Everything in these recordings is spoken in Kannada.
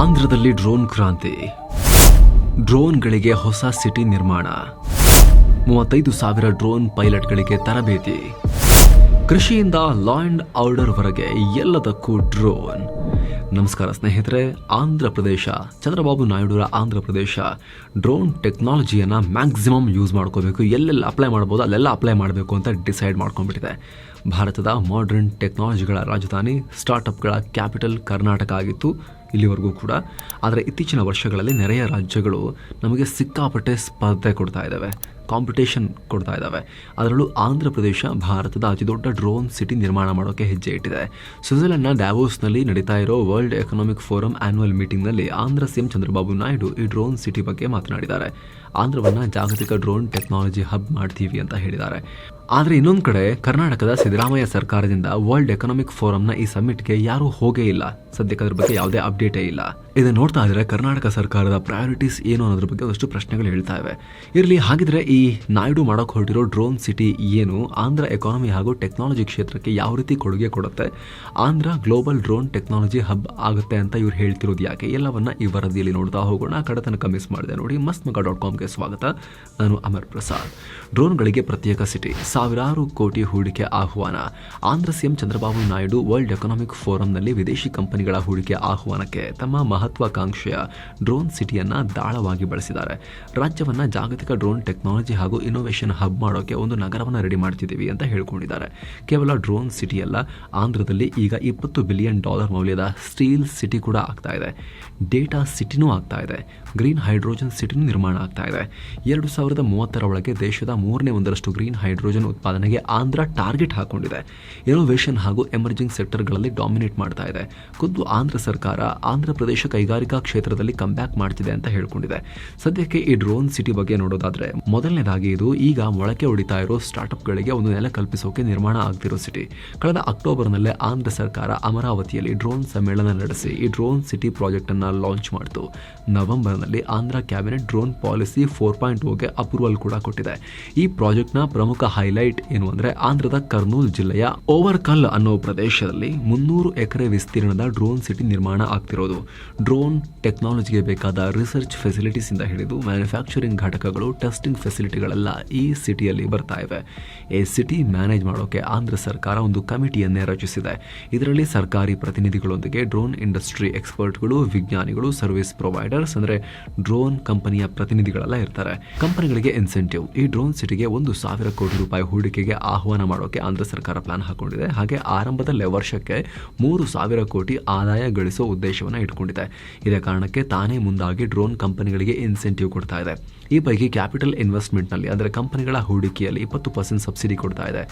ಆಂಧ್ರದಲ್ಲಿ ಡ್ರೋನ್ ಕ್ರಾಂತಿ. ಡ್ರೋನ್ಗಳಿಗೆ ಹೊಸ ಸಿಟಿ ನಿರ್ಮಾಣ. ಮೂವತ್ತೈದು ಸಾವಿರ ಡ್ರೋನ್ ಪೈಲಟ್ಗಳಿಗೆ ತರಬೇತಿ. ಕೃಷಿಯಿಂದ ಲಾ ಆ್ಯಂಡ್ ಆರ್ಡರ್ ವರೆಗೆ ಎಲ್ಲದಕ್ಕೂ ಡ್ರೋನ್. ನಮಸ್ಕಾರ ಸ್ನೇಹಿತರೆ, Andhra Pradesh. Chandrababu ನಾಯ್ಡುರ Andhra Pradesh. Drone ಟೆಕ್ನಾಲಜಿಯನ್ನು maximum use ಮಾಡ್ಕೋಬೇಕು. ಎಲ್ಲೆಲ್ಲ ಅಪ್ಲೈ ಮಾಡ್ಬೋದು, ಅಲ್ಲೆಲ್ಲ ಅಪ್ಲೈ ಮಾಡಬೇಕು ಅಂತ ಡಿಸೈಡ್ ಮಾಡ್ಕೊಂಡ್ಬಿಟ್ಟಿದೆ. ಭಾರತದ ಮಾಡರ್ನ್ ಟೆಕ್ನಾಲಜಿಗಳ ರಾಜಧಾನಿ ಸ್ಟಾರ್ಟಪ್ಗಳ ಕ್ಯಾಪಿಟಲ್ ಕರ್ನಾಟಕ ಆಗಿತ್ತು. ಇಲ್ಲಿವರೆಗೂ ಕೂಡ. ಆದರೆ ಇತ್ತೀಚಿನ ವರ್ಷಗಳಲ್ಲಿ ನೆರೆಯ ರಾಜ್ಯಗಳು ನಮಗೆ ಸಿಕ್ಕಾಪಟ್ಟೆ ಸ್ಪರ್ಧೆ ಕೊಡ್ತಾ ಇದ್ದಾವೆ. ಕಾಂಪಿಟೇಷನ್ ಕೊಡ್ತಾ ಇದ್ದಾವೆ ಅದರಲ್ಲೂ ಆಂಧ್ರ ಪ್ರದೇಶ, ಭಾರತದ ಅತಿದೊಡ್ಡ ಡ್ರೋನ್ ಸಿಟಿ ನಿರ್ಮಾಣ ಮಾಡೋಕ್ಕೆ ಹೆಜ್ಜೆ ಇಟ್ಟಿದೆ. ಸ್ವಿಟ್ಜರ್ಲೆಂಡ್ನ ಡ್ಯಾವೋಸ್ನಲ್ಲಿ ನಡೀತಾ ಇರೋ ವರ್ಲ್ಡ್ ಎಕನಾಮಿಕ್ ಫೋರಂ ಆನ್ಯುವಲ್ ಮೀಟಿಂಗ್ನಲ್ಲಿ ಆಂಧ್ರ ಸಿಎಂ ಚಂದ್ರಬಾಬು ನಾಯ್ಡು ಈ ಡ್ರೋನ್ ಸಿಟಿ ಬಗ್ಗೆ ಮಾತನಾಡಿದ್ದಾರೆ. ಆಂಧ್ರವನ್ನು ಜಾಗತಿಕ ಡ್ರೋನ್ ಟೆಕ್ನಾಲಜಿ ಹಬ್ ಮಾಡ್ತೀವಿ ಅಂತ ಹೇಳಿದ್ದಾರೆ. ಆದರೆ ಇನ್ನೊಂದು ಕಡೆ ಕರ್ನಾಟಕದ ಸಿದ್ದರಾಮಯ್ಯ ಸರ್ಕಾರದಿಂದ ವರ್ಲ್ಡ್ ಎಕನಾಮಿಕ್ ಫೋರಂನ ಈ ಸಮ್ಮಿಟ್ಗೆ ಯಾರೂ ಹೋಗೇ ಇಲ್ಲ. ಸದ್ಯಕ್ಕೆ ಅದ್ರ ಬಗ್ಗೆ ಯಾವುದೇ ಅಪ್ಡೇಟೇ ಇಲ್ಲ. ಇದನ್ನ ನೋಡ್ತಾ ಇದ್ರೆ ಕರ್ನಾಟಕ ಸರ್ಕಾರದ ಪ್ರಯಾರಿಟೀಸ್ ಏನು ಅನ್ನೋದ್ರ ಬಗ್ಗೆ ಒಂದಷ್ಟು ಪ್ರಶ್ನೆಗಳು ಹೇಳ್ತಾ ಇವೆ. ಇರಲಿ, ಹಾಗಿದ್ರೆ ಈ ನಾಯ್ಡು ಮಾಡೋಕೆ ಹೊರಟಿರೋ ಡ್ರೋನ್ ಸಿಟಿ ಏನು? ಆಂಧ್ರ ಎಕಾನಮಿ ಹಾಗೂ ಟೆಕ್ನಾಲಜಿ ಕ್ಷೇತ್ರಕ್ಕೆ ಯಾವ ರೀತಿ ಕೊಡುಗೆ ಕೊಡುತ್ತೆ? Andhra global drone technology hub ಆಗುತ್ತೆ ಅಂತ ಇವ್ರು ಹೇಳ್ತಿರೋದು ಯಾಕೆ? ಎಲ್ಲವನ್ನ ಈ ವರದಿಯಲ್ಲಿ ನೋಡ್ತಾ ಹೋಗೋಣ. ಕಡತನಕ ಮಿಸ್ ಮಾಡಿದೆ ನೋಡಿ. ಮಸ್ತ್ ಮಗ ಡಾಟ್ ಕಾಮ್ಗೆ ಸ್ವಾಗತ. ನಾನು ಅಮರ್ ಪ್ರಸಾದ್. ಡ್ರೋನ್ಗಳಿಗೆ ಪ್ರತ್ಯೇಕ ಸಿಟಿ. ಸಾವಿರಾರು ಕೋಟಿ ಹೂಡಿಕೆ ಆಹ್ವಾನ. Andhra CM Chandrababu Naidu world economic ಫೋರಂನಲ್ಲಿ ವಿದೇಶಿ ಕಂಪನಿಗಳ ಹೂಡಿಕೆ ಆಹ್ವಾನಕ್ಕೆ ತಮ್ಮ ಮಹತ್ವಾಕಾಂಕ್ಷೆಯ ಡ್ರೋನ್ ಸಿಟಿಯನ್ನು ದಾಳವಾಗಿ ಬಳಸಿದ್ದಾರೆ. ರಾಜ್ಯವನ್ನು ಜಾಗತಿಕ ಡ್ರೋನ್ ಟೆಕ್ನಾಲಜಿ ಹಾಗೂ ಇನ್ನೋವೇಷನ್ ಹಬ್ ಮಾಡೋಕೆ ಒಂದು ನಗರವನ್ನು ರೆಡಿ ಮಾಡ್ತಿದ್ದೀವಿ ಅಂತ ಹೇಳ್ಕೊಂಡಿದ್ದಾರೆ. ಕೇವಲ ಡ್ರೋನ್ ಸಿಟಿ ಅಲ್ಲ, ಆಂಧ್ರದಲ್ಲಿ ಈಗ ಇಪ್ಪತ್ತು ಬಿಲಿಯನ್ ಡಾಲರ್ ಮೌಲ್ಯದ ಸ್ಟೀಲ್ ಸಿಟಿ ಕೂಡ ಆಗ್ತಾ ಇದೆ. ಡೇಟಾ ಸಿಟಿನೂ ಆಗ್ತಾ ಇದೆ. ಗ್ರೀನ್ ಹೈಡ್ರೋಜನ್ ಸಿಟಿನೂ ನಿರ್ಮಾಣ ಆಗ್ತಾ ಇದೆ. ಎರಡು ಸಾವಿರದ ಮೂವತ್ತರ ಒಳಗೆ ದೇಶದ ಮೂರನೇ ಒಂದರಷ್ಟು ಗ್ರೀನ್ ಹೈಡ್ರೋಜನ್ ಉತ್ಪಾದನೆಗೆ ಆಂಧ್ರ ಟಾರ್ಗೆಟ್ ಹಾಕೊಂಡಿದೆ. ಇನೋವೇಷನ್ ಹಾಗೂ ಎಮರ್ಜಿಂಗ್ ಸೆಕ್ಟರ್ಗಳಲ್ಲಿ ಡಾಮಿನೇಟ್ ಮಾಡ್ತಾ ಇದೆ. ಖುದ್ದು ಆಂಧ್ರ ಸರ್ಕಾರ ಆಂಧ್ರ ಪ್ರದೇಶ ಕೈಗಾರಿಕಾ ಕ್ಷೇತ್ರದಲ್ಲಿ ಕಂಬ್ಯಾಕ್ ಮಾಡ್ತಿದೆ ಅಂತ ಹೇಳ್ಕೊಂಡಿದೆ. ಸದ್ಯಕ್ಕೆ ಈ ಡ್ರೋನ್ ಸಿಟಿ ಬಗ್ಗೆ ನೋಡೋದಾದ್ರೆ ಮೊದಲನೇದಾಗಿ ಇದು ಈಗ ಮೊಳಕೆ ಹೊಡಿತಾ ಇರೋ ಸ್ಟಾರ್ಟ್ಅಪ್ಗಳಿಗೆ ಒಂದು ನೆಲೆ ಕಲ್ಪಿಸೋಕೆ ನಿರ್ಮಾಣ ಆಗ್ತಿರೋ ಸಿಟಿ. ಕಳೆದ ಅಕ್ಟೋಬರ್ನಲ್ಲೇ ಆಂಧ್ರ ಸರ್ಕಾರ ಅಮರಾವತಿಯಲ್ಲಿ ಡ್ರೋನ್ ಸಮ್ಮೇಳನ ನಡೆಸಿ ಈ ಡ್ರೋನ್ ಸಿಟಿ ಪ್ರಾಜೆಕ್ಟ್ ಅನ್ನ ಲಾಂಚ್ ಮಾಡಿತು. ನವೆಂಬರ್ನಲ್ಲಿ Andhra cabinet drone policy four point ಓಗೆ approval ಕೂಡ ಕೊಟ್ಟಿದೆ. ಈ ಪ್ರಾಜೆಕ್ಟ್ನ ಪ್ರಮುಖ ಹೈಲೈಟ್ ಏನು ಅಂದ್ರೆ ಆಂಧ್ರದ ಕರ್ನೂಲ್ ಜಿಲ್ಲೆಯ ಓವರ್ಕಲ್ ಅನ್ನೋ ಪ್ರದೇಶದಲ್ಲಿ ಮುನ್ನೂರು ಎಕರೆ ವಿಸ್ತೀರ್ಣದ ಡ್ರೋನ್ ಸಿಟಿ ನಿರ್ಮಾಣ ಆಗ್ತಿರೋದು. ಡ್ರೋನ್ ಟೆಕ್ನಾಲಜಿಗೆ ಬೇಕಾದ ರಿಸರ್ಚ್ ಫೆಸಿಲಿಟೀಸ್ ಇಂದ ಹಿಡಿದು ಮ್ಯಾನುಫ್ಯಾಕ್ಚರಿಂಗ್ ಘಟಕಗಳು, ಟೆಸ್ಟಿಂಗ್ ಫೆಸಿಲಿಟಿಗಳೆಲ್ಲ ಈ ಸಿಟಿಯಲ್ಲಿ ಬರ್ತಾ ಇವೆ. ಈ ಸಿಟಿ ಮ್ಯಾನೇಜ್ ಮಾಡೋಕೆ ಆಂಧ್ರ ಸರ್ಕಾರ ಒಂದು ಕಮಿಟಿಯನ್ನೇ ರಚಿಸಿದೆ. ಇದರಲ್ಲಿ ಸರ್ಕಾರಿ ಪ್ರತಿನಿಧಿಗಳೊಂದಿಗೆ ಡ್ರೋನ್ ಇಂಡಸ್ಟ್ರಿ ಎಕ್ಸ್ಪರ್ಟ್ಗಳು ವಿಜ್ಞಾನಿಗಳು ಸರ್ವಿಸ್ ಪ್ರೊವೈಡರ್ಸ್ ಅಂದ್ರೆ ಡ್ರೋನ್ ಕಂಪನಿಯ ಪ್ರತಿನಿಧಿಗಳೆಲ್ಲ ಇರ್ತಾರೆ. ಕಂಪನಿಗಳಿಗೆ ಇನ್ಸೆಂಟಿವ್ ಈ ಡ್ರೋನ್ ಸಿಟಿಗೆ ಒಂದು ಸಾವಿರ ಕೋಟಿ ರೂಪಾಯಿ ಹೂಡಿಕೆಗೆ ಆಹ್ವಾನ ಮಾಡೋಕೆ ಆಂಧ್ರ ಸರ್ಕಾರ ಪ್ಲಾನ್ ಹಾಕೊಂಡಿದೆ. ಹಾಗೆ ಆರಂಭದಲ್ಲೇ ವರ್ಷಕ್ಕೆ ಮೂರು ಸಾವಿರ ಕೋಟಿ ಆದಾಯ ಗಳಿಸೋ ಉದ್ದೇಶವನ್ನು ಇಟ್ಕೊಂಡಿದೆ. ಇದೇ ಕಾರಣಕ್ಕೆ ತಾನೇ ಮುಂದಾಗಿ ಡ್ರೋನ್ ಕಂಪನಿಗಳಿಗೆ ಇನ್ಸೆಂಟಿವ್ ಕೊಡ್ತಾ ಇದೆ. ಈ ಪೈಕಿ ಕ್ಯಾಪಿಟಲ್ ಇನ್ವೆಸ್ಟ್ಮೆಂಟ್ನಲ್ಲಿ ಅಂದರೆ ಕಂಪನಿಗಳ ಹೂಡಿಕೆಯಲ್ಲಿ ಇಪ್ಪತ್ತು ಪರ್ಸೆಂಟ್ ಸಬ್ಸಿಡಿ ಕೊಡ್ತಾ ಇದೆ.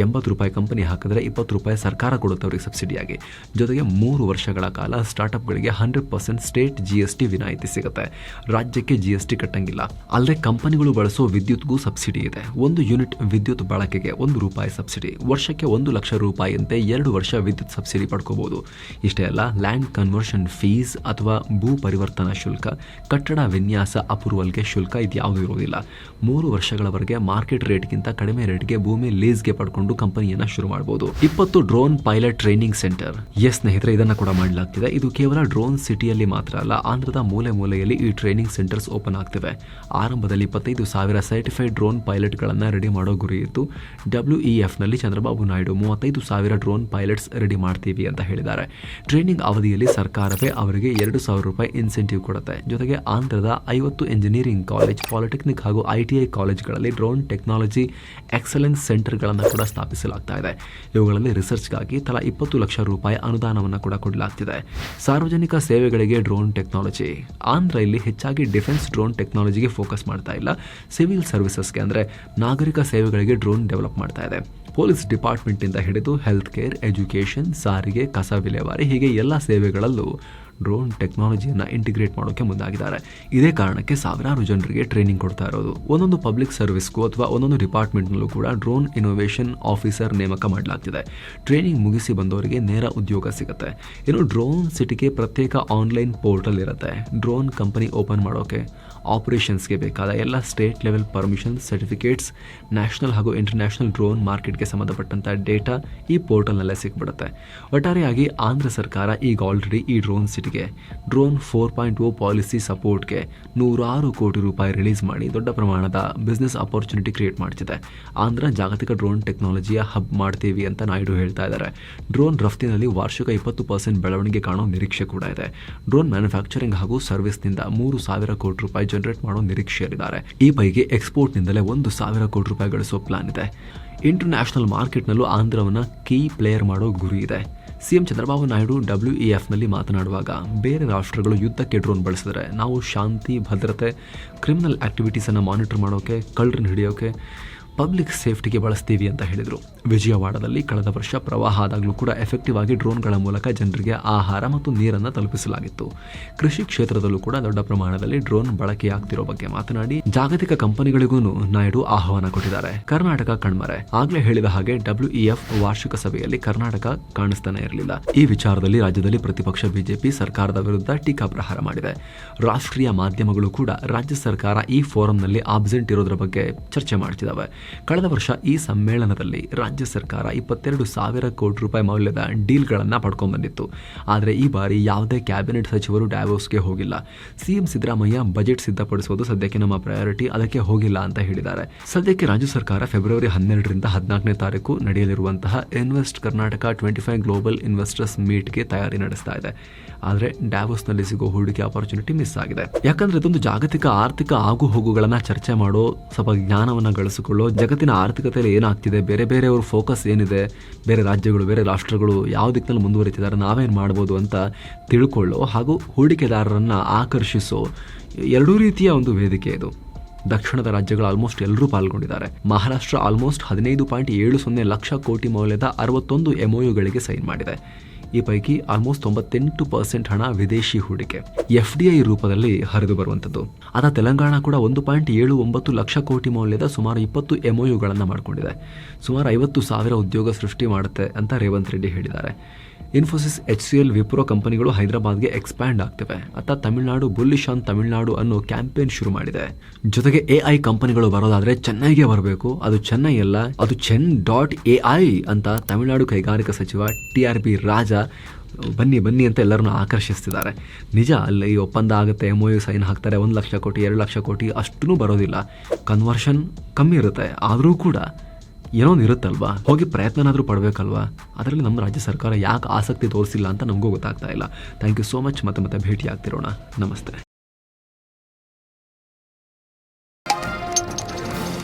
ಎಂಬತ್ತು ರೂಪಾಯಿ ಕಂಪನಿ ಹಾಕಿದ್ರೆ ಇಪ್ಪತ್ತು ರೂಪಾಯಿ ಸರ್ಕಾರ ಕೊಡುತ್ತೆ ಅವರಿಗೆ ಸಬ್ಸಿಡಿಯಾಗಿ. ಜೊತೆಗೆ ಮೂರು ವರ್ಷಗಳ ಕಾಲ ಸ್ಟಾರ್ಟ್ಅಪ್ಗಳಿಗೆ hundred percent state G S T ವಿನಾಯಿತಿ ಸಿಗುತ್ತೆ. ರಾಜ್ಯಕ್ಕೆ ಜಿ ಎಸ್ ಟಿ ಕಟ್ಟಂಗಿಲ್ಲ. ಅಲ್ಲದೆ ಕಂಪನಿಗಳು ಬಳಸೋ ವಿದ್ಯುತ್ಗೂ ಸಬ್ಸಿಡಿ ಇದೆ. ಒಂದು ಯೂನಿಟ್ ವಿದ್ಯುತ್ ಬಳಕೆಗೆ ಒಂದು ರೂಪಾಯಿ ಸಬ್ಸಿಡಿ. ವರ್ಷಕ್ಕೆ ಒಂದು ಲಕ್ಷ ರೂಪಾಯಿಯಂತೆ ಎರಡು ವರ್ಷ ವಿದ್ಯುತ್ ಸಬ್ಸಿಡಿ ಪಡ್ಕೋಬಹುದು ಇಷ್ಟೇ ಅಲ್ಲ, ಲ್ಯಾಂಡ್ ಕನ್ವರ್ಷನ್ ಫೀಸ್ ಅಥವಾ ಭೂ ಪರಿವರ್ತನಾ ಶುಲ್ಕ, ಕಟ್ಟಡ ವಿನ್ಯಾಸ ಅಪ್ರೂವಲ್ಗೆ ಶುಲ್ಕ ಇದ್ಯಾವುದೂ ಇರುವುದಿಲ್ಲ. ಮೂರು ವರ್ಷಗಳವರೆಗೆ ಮಾರ್ಕೆಟ್ ರೇಟ್ಗಿಂತ ಕಡಿಮೆ ರೇಟ್ಗೆ ಭೂಮಿ ಲೀಸ್ಗೆ ಪಡ್ಕೊಂಡು ಕಂಪನಿಯನ್ನ ಶುರು ಮಾಡಬಹುದು ಇಪ್ಪತ್ತು drone pilot training centre. Yes ಸ್ನೇಹಿತರೆ, ಇದನ್ನ ಕೂಡ ಮಾಡಲಾಗ್ತಿದೆ. ಇದು ಕೇವಲ ಡ್ರೋನ್ ಸಿಟಿಯಲ್ಲಿ ಮಾತ್ರ ಅಲ್ಲ, ಆಂಧ್ರದ ಮೂಲೆ ಮೂಲೆಯಲ್ಲಿ ಈ ಟ್ರೈನಿಂಗ್ ಸೆಂಟರ್ಸ್ ಓಪನ್ ಆಗ್ತಿವೆ. ಆರಂಭದಲ್ಲಿ ಇಪ್ಪತ್ತೈದು ಸಾವಿರ ಸರ್ಟಿಫೈಡ್ ಡ್ರೋನ್ ಪೈಲಟ್ಗಳನ್ನ ರೆಡಿ ಮಾಡೋ ಗುರಿ ಇತ್ತು. ಡಬ್ಲ್ಯೂ ಇ ನಲ್ಲಿ ಚಂದ್ರಬಾಬು ನಾಯ್ಡು ಮೂವತ್ತೈದು ಸಾವಿರ ಡ್ರೋನ್ ಪೈಲಟ್ಸ್ ರೆಡಿ ಮಾಡ್ತೀವಿ ಅಂತ ಹೇಳಿದ್ದಾರೆ. ಟ್ರೈನಿಂಗ್ ಅವಧಿಯಲ್ಲಿ ಸರ್ಕಾರವೇ ಅವರಿಗೆ ಎರಡು ಸಾವಿರ ರೂಪಾಯಿ ಇನ್ಸೆಂಟಿವ್ ಕೊಡುತ್ತೆ. ಜೊತೆಗೆ ಆಂಧ್ರದ ಐವತ್ತು ಇಂಜಿನಿಯರಿಂಗ್ ಕಾಲೇಜ್ ಪಾಲಿಟೆಕ್ನಿಕ್ ಹಾಗೂ ಐಟಿಐ ಕಾಲೇಜ್ಗಳಲ್ಲಿ ಡ್ರೋನ್ ಟೆಕ್ನಾಲಜಿ ಎಕ್ಸಲೆನ್ಸ್ ಸೆಂಟರ್ಗಳನ್ನು ಕೂಡ ಸ್ಥಾಪಿಸಲಾಗ್ತಾ ಇದೆ. ಇವುಗಳಲ್ಲಿ ರಿಸರ್ಚ್ಗಾಗಿ ತಲಾ ಇಪ್ಪತ್ತು ಲಕ್ಷ ರೂಪಾಯಿ ಅನುದಾನವನ್ನು ಕೂಡ ಕೊಡಲಾಗ್ತಿದೆ. ಸಾರ್ವಜನಿಕ ಸೇವೆಗಳಿಗೆ ಡ್ರೋನ್ ಟೆಕ್ನಾಲಜಿ. ಆಂಧ್ರ ಇಲ್ಲಿ ಹೆಚ್ಚಾಗಿ ಡಿಫೆನ್ಸ್ ಡ್ರೋನ್ ಟೆಕ್ನಾಲಜಿಗೆ ಫೋಕಸ್ ಮಾಡ್ತಾ ಇಲ್ಲ. ಸಿವಿಲ್ ಸರ್ವಿಸಸ್ಗೆ ಅಂದರೆ ನಾಗರಿಕ ಸೇವೆಗಳಿಗೆ ಡ್ರೋನ್ ಡೆವಲಪ್ ಮಾಡ್ತಾ ಇದೆ. ಪೊಲೀಸ್ ಡಿಪಾರ್ಟ್ಮೆಂಟಿಂದ ಹಿಡಿದು ಹೆಲ್ತ್ ಕೇರ್ ಎಜುಕೇಷನ್, ಸಾರಿಗೆ, ಕಸ ವಿಲೇವಾರಿ ಹೀಗೆ ಎಲ್ಲ ಸೇವೆಗಳಲ್ಲೂ ಡ್ರೋನ್ ಟೆಕ್ನಾಲಜಿಯನ್ನು ಇಂಟಿಗ್ರೇಟ್ ಮಾಡೋಕ್ಕೆ ಮುಂದಾಗಿದ್ದಾರೆ. ಇದೇ ಕಾರಣಕ್ಕೆ ಸಾವಿರಾರು ಜನರಿಗೆ ಟ್ರೈನಿಂಗ್ ಕೊಡ್ತಾ ಇರೋದು. ಒಂದೊಂದು ಪಬ್ಲಿಕ್ ಸರ್ವಿಸ್ಗೂ ಅಥವಾ ಒಂದೊಂದು ಡಿಪಾರ್ಟ್ಮೆಂಟ್ನಲ್ಲೂ ಕೂಡ ಡ್ರೋನ್ ಇನೋವೇಷನ್ ಆಫೀಸರ್ ನೇಮಕ ಮಾಡಲಾಗ್ತಿದೆ. ಟ್ರೈನಿಂಗ್ ಮುಗಿಸಿ ಬಂದವರಿಗೆ ನೇರ ಉದ್ಯೋಗ ಸಿಗುತ್ತೆ. ಇನ್ನು ಡ್ರೋನ್ ಸಿಟಿಗೆ ಪ್ರತ್ಯೇಕ ಆನ್ಲೈನ್ ಪೋರ್ಟಲ್ ಇರುತ್ತೆ. ಡ್ರೋನ್ ಕಂಪನಿ ಓಪನ್ ಮಾಡೋಕ್ಕೆ ಆಪರೇಷನ್ಸ್ಗೆ ಬೇಕಾದ ಎಲ್ಲ state level permission certificates national ಹಾಗೂ ಇಂಟರ್ನ್ಯಾಷನಲ್ ಡ್ರೋನ್ ಮಾರ್ಕೆಟ್ಗೆ ಸಂಬಂಧಪಟ್ಟಂಥ ಡೇಟಾ ಈ ಪೋರ್ಟಲ್ನಲ್ಲೇ ಸಿಕ್ಬಿಡುತ್ತೆ ಒಟ್ಟಾರೆಯಾಗಿ ಆಂಧ್ರ ಸರ್ಕಾರ ಈಗ ಆಲ್ರೆಡಿ ಈ ಡ್ರೋನ್ ಸಿಟಿಗೆ drone four point O policy ಸಪೋರ್ಟ್ಗೆ ನೂರಾರು ಕೋಟಿ ರೂಪಾಯಿ ರಿಲೀಸ್ ಮಾಡಿ ದೊಡ್ಡ ಪ್ರಮಾಣದ ಬಿಸ್ನೆಸ್ ಅಪರ್ಚುನಿಟಿ ಕ್ರಿಯೇಟ್ ಮಾಡ್ತಿದೆ. ಆಂಧ್ರ ಜಾಗತಿಕ ಡ್ರೋನ್ ಟೆಕ್ನಾಲಜಿಯ ಹಬ್ ಮಾಡ್ತೀವಿ ಅಂತ ನಾಯ್ಡು ಹೇಳ್ತಾ ಇದ್ದಾರೆ ಡ್ರೋನ್ ರಫ್ತಿನಲ್ಲಿ ವಾರ್ಷಿಕ ಇಪ್ಪತ್ತು ಪರ್ಸೆಂಟ್ ಬೆಳವಣಿಗೆ ಕಾಣೋ ನಿರೀಕ್ಷೆ ಕೂಡ ಇದೆ. ಡ್ರೋನ್ ಮ್ಯಾನುಫ್ಯಾಕ್ಚರಿಂಗ್ ಹಾಗೂ ಸರ್ವಿಸ್ನಿಂದ ಮೂರು ಸಾವಿರ ಕೋಟಿ ರೂಪಾಯಿ ಜನರೇಟ್ ಮಾಡೋ ನಿರೀಕ್ಷೆಯಲ್ಲಿದ್ದಾರೆ ಈ ಪೈಕಿ ಎಕ್ಸ್ಪೋರ್ಟ್ನಿಂದಲೇ ಒಂದು ಸಾವಿರ ಕೋಟಿ ರೂಪಾಯಿ ಗಳಿಸೋ ಪ್ಲಾನ್ ಇದೆ. ಇಂಟರ್ನ್ಯಾಷನಲ್ ಮಾರ್ಕೆಟ್ನಲ್ಲೂ ಆಂಧ್ರವನ್ನು ಕೀ ಪ್ಲೇಯರ್ ಮಾಡೋ ಗುರಿ ಇದೆ. CM Chandrababu Naidu W E ಎಫ್ನಲ್ಲಿ ಮಾತನಾಡುವಾಗ ಬೇರೆ ರಾಷ್ಟ್ರಗಳು ಯುದ್ಧಕ್ಕೆ ಡ್ರೋನ್ ಬಳಸಿದರೆ ನಾವು ಶಾಂತಿ, ಭದ್ರತೆ ಕ್ರಿಮಿನಲ್ ಆ್ಯಕ್ಟಿವಿಟೀಸನ್ನು ಮಾನಿಟರ್ ಮಾಡೋಕೆ, ಕಳ್ಳರನ್ನ ಹಿಡಿಯೋಕೆ ಪಬ್ಲಿಕ್ ಸೇಫ್ಟಿಗೆ ಬಳಸ್ತೀವಿ ಅಂತ ಹೇಳಿದರು. ವಿಜಯವಾಡದಲ್ಲಿ ಕಳೆದ ವರ್ಷ ಪ್ರವಾಹ ಆದಾಗಲೂ ಕೂಡ ಎಫೆಕ್ಟಿವ್ ಆಗಿ ಡ್ರೋನ್ಗಳ ಮೂಲಕ ಜನರಿಗೆ ಆಹಾರ ಮತ್ತು ನೀರನ್ನು ತಲುಪಿಸಲಾಗಿತ್ತು. ಕೃಷಿ ಕ್ಷೇತ್ರದಲ್ಲೂ ಕೂಡ ದೊಡ್ಡ ಪ್ರಮಾಣದಲ್ಲಿ ಡ್ರೋನ್ ಬಳಕೆಯಾಗ್ತಿರೋ ಬಗ್ಗೆ ಮಾತನಾಡಿ, ಜಾಗತಿಕ ಕಂಪನಿಗಳಿಗೂ ನಾಯ್ಡು ಆಹ್ವಾನ ಕೊಟ್ಟಿದ್ದಾರೆ. ಕರ್ನಾಟಕ ಕಣ್ಮರೆ. ಆಗ್ಲೇ ಹೇಳಿದ ಹಾಗೆ ಡಬ್ಲ್ಯೂಇಎಫ್ ವಾರ್ಷಿಕ ಸಭೆಯಲ್ಲಿ ಕರ್ನಾಟಕ ಕಾಣಿಸ್ತಾನೆ ಇರಲಿಲ್ಲ. ಈ ವಿಚಾರದಲ್ಲಿ ರಾಜ್ಯದಲ್ಲಿ ಪ್ರತಿಪಕ್ಷ ಬಿಜೆಪಿ ಸರ್ಕಾರದ ವಿರುದ್ಧ ಟೀಕಾ ಪ್ರಹಾರ ಮಾಡಿದೆ. ರಾಷ್ಟ್ರೀಯ ಮಾಧ್ಯಮಗಳು ಕೂಡ ರಾಜ್ಯ ಸರ್ಕಾರ ಈ ಫೋರಂನಲ್ಲಿ ಆಬ್ಸೆಂಟ್ ಇರೋದ್ರ ಬಗ್ಗೆ ಚರ್ಚೆ ಮಾಡ್ತಿದ್ದಾವೆ. ಕಳೆದ ವರ್ಷ ಈ ಸಮ್ಮೇಳನದಲ್ಲಿ ರಾಜ್ಯ ಸರ್ಕಾರ ಇಪ್ಪತ್ತೆರಡು ಸಾವಿರ ಕೋಟಿ ರೂಪಾಯಿ ಮೌಲ್ಯದ ಡೀಲ್ಗಳನ್ನು ಪಡ್ಕೊಂಡ್ಬಂದಿತ್ತು ಆದರೆ ಈ ಬಾರಿ ಯಾವುದೇ ಕ್ಯಾಬಿನೆಟ್ ಸಚಿವರು ಡ್ಯಾವೋಸ್ಗೆ ಹೋಗಿಲ್ಲ. ಸಿಎಂ ಸಿದ್ದರಾಮಯ್ಯ ಬಜೆಟ್ ಸಿದ್ಧಪಡಿಸುವುದು ಸದ್ಯಕ್ಕೆ ನಮ್ಮ ಪ್ರಯಾರಿಟಿ, ಅದಕ್ಕೆ ಹೋಗಿಲ್ಲ ಅಂತ ಹೇಳಿದ್ದಾರೆ. ಸದ್ಯಕ್ಕೆ ರಾಜ್ಯ ಸರ್ಕಾರ ಫೆಬ್ರವರಿ ಹನ್ನೆರಡರಿಂದ ಹದಿನಾಲ್ಕನೇ ತಾರೀಕು ನಡೆಯಲಿರುವಂತಹ invest Karnataka twenty five global investors ಮೀಟ್ಗೆ ತಯಾರಿ ನಡೆಸ್ತಾ ಇದೆ. ಆದರೆ ಡ್ಯಾವೋಸ್ನಲ್ಲಿ ಸಿಗೋ ಹೂಡಿಕೆ ಆಪರ್ಚುನಿಟಿ ಮಿಸ್ ಆಗಿದೆ. ಯಾಕಂದ್ರೆ ಇದೊಂದು ಜಾಗತಿಕ ಆರ್ಥಿಕ ಆಗು ಹೋಗುಗಳನ್ನ ಚರ್ಚೆ ಮಾಡೋ ಸ್ವಲ್ಪ ಜ್ಞಾನವನ್ನು ಗಳಿಸಿಕೊಳ್ಳೋ ಜಗತ್ತಿನ ಆರ್ಥಿಕತೆಯಲ್ಲಿ ಏನಾಗ್ತಿದೆ? ಬೇರೆ ಬೇರೆಯವ್ರ ಫೋಕಸ್ ಏನಿದೆ? ಬೇರೆ ರಾಜ್ಯಗಳು, ಬೇರೆ ರಾಷ್ಟ್ರಗಳು ಯಾವ ದಿಕ್ಕಿನಲ್ಲಿ ಮುಂದುವರಿತಿದ್ದಾರೆ? ನಾವೇನು ಮಾಡ್ಬೋದು ಅಂತ ತಿಳ್ಕೊಳ್ಳೋ ಹಾಗೂ ಹೂಡಿಕೆದಾರರನ್ನು ಆಕರ್ಷಿಸೋ ಎರಡೂ ರೀತಿಯ ಒಂದು ವೇದಿಕೆ ಇದು. ದಕ್ಷಿಣದ ರಾಜ್ಯಗಳು ಆಲ್ಮೋಸ್ಟ್ ಎಲ್ಲರೂ ಪಾಲ್ಗೊಂಡಿದ್ದಾರೆ. ಮಹಾರಾಷ್ಟ್ರ ಆಲ್ಮೋಸ್ಟ್ ಹದಿನೈದು ಪಾಯಿಂಟ್ ಏಳು ಸೊನ್ನೆ ಲಕ್ಷ ಕೋಟಿ ಮೌಲ್ಯದ ಅರವತ್ತೊಂದು ಎಂಒಯುಗಳಿಗೆ ಸೈನ್ ಮಾಡಿದೆ. ಈ ಪೈಕಿ ಆಲ್ಮೋಸ್ಟ್ ತೊಂಬತ್ತೆಂಟು ಪರ್ಸೆಂಟ್ ಹಣ ವಿದೇಶಿ ಹೂಡಿಕೆ. ಎಫ್ ಡಿ ರೂಪದಲ್ಲಿ ಹರಿದು ಬರುವಂಥದ್ದು. ಅದ ತೆಲಂಗಾಣ ಕೂಡ ಒಂದು ಪಾಯಿಂಟ್ ಏಳು ಒಂಬತ್ತು ಲಕ್ಷ ಕೋಟಿ ಮೌಲ್ಯದ ಸುಮಾರು ಇಪ್ಪತ್ತು ಎಂಒಯುಗಳನ್ನು ಮಾಡಿಕೊಂಡಿದೆ. ಸುಮಾರು ಐವತ್ತು ಸಾವಿರ ಉದ್ಯೋಗ ಸೃಷ್ಟಿ ಮಾಡುತ್ತೆ ಅಂತ ರೇವಂತ್ ರೆಡ್ಡಿ ಹೇಳಿದ್ದಾರೆ. Infosys H C L Wipro ಕಂಪನಿಗಳು ಹೈದರಾಬಾದ್ಗೆ ಎಕ್ಸ್ಪ್ಯಾಂಡ್ ಆಗ್ತಿವೆ. ಅತ್ತ ತಮಿಳುನಾಡು ಬುಲ್ಲಿಶ್ ಆನ್ ತಮಿಳುನಾಡು ಅನ್ನೋ ಕ್ಯಾಂಪೇನ್ ಶುರು ಮಾಡಿದೆ. ಜೊತೆಗೆ ಎ ಐ ಕಂಪನಿಗಳು ಬರೋದಾದ್ರೆ ಚೆನ್ನೈಗೆ ಬರಬೇಕು. ಅದು ಚೆನ್ನೈ ಅಲ್ಲ, ಅದು ಚೆನ್ ಡಾಟ್ ಎ ಐ ಅಂತ ತಮಿಳುನಾಡು ಕೈಗಾರಿಕಾ ಸಚಿವ ಟಿ ಆರ್ ಪಿ ರಾಜ, ಬನ್ನಿ ಬನ್ನಿ ಅಂತ ಎಲ್ಲರನ್ನೂ ಆಕರ್ಷಿಸ್ತಿದ್ದಾರೆ. ನಿಜ, ಅಲ್ಲಿ ಒಪ್ಪಂದ ಆಗುತ್ತೆ ಎಂ ಯು ಸೈನ್ ಹಾಕ್ತಾರೆ, ಒಂದು ಲಕ್ಷ ಕೋಟಿ, ಎರಡು ಲಕ್ಷ ಕೋಟಿ ಅಷ್ಟೂ ಬರೋದಿಲ್ಲ. ಕನ್ವರ್ಷನ್ ಕಮ್ಮಿ ಇರುತ್ತೆ, ಆದರೂ ಕೂಡ ಏನೋ ಇರುತ್ತಲ್ವಾ? ಹೋಗಿ ಪ್ರಯತ್ನನಾದರೂ ಪಡಬೇಕಲ್ವಾ? ಅದರಲ್ಲಿ ನಮ್ಮ ರಾಜ್ಯ ಸರ್ಕಾರ ಯಾಕೆ ಆಸಕ್ತಿ ತೋರಿಸಿಲ್ಲ ಅಂತ ನಮಗೂ ಗೊತ್ತಾಗ್ತಾ ಇಲ್ಲ. ಥ್ಯಾಂಕ್ ಯು ಸೋ ಮಚ್ ಮತ್ತೆ ಮತ್ತೆ ಭೇಟಿ ಆಗ್ತಿರೋಣ ನಮಸ್ತೆ.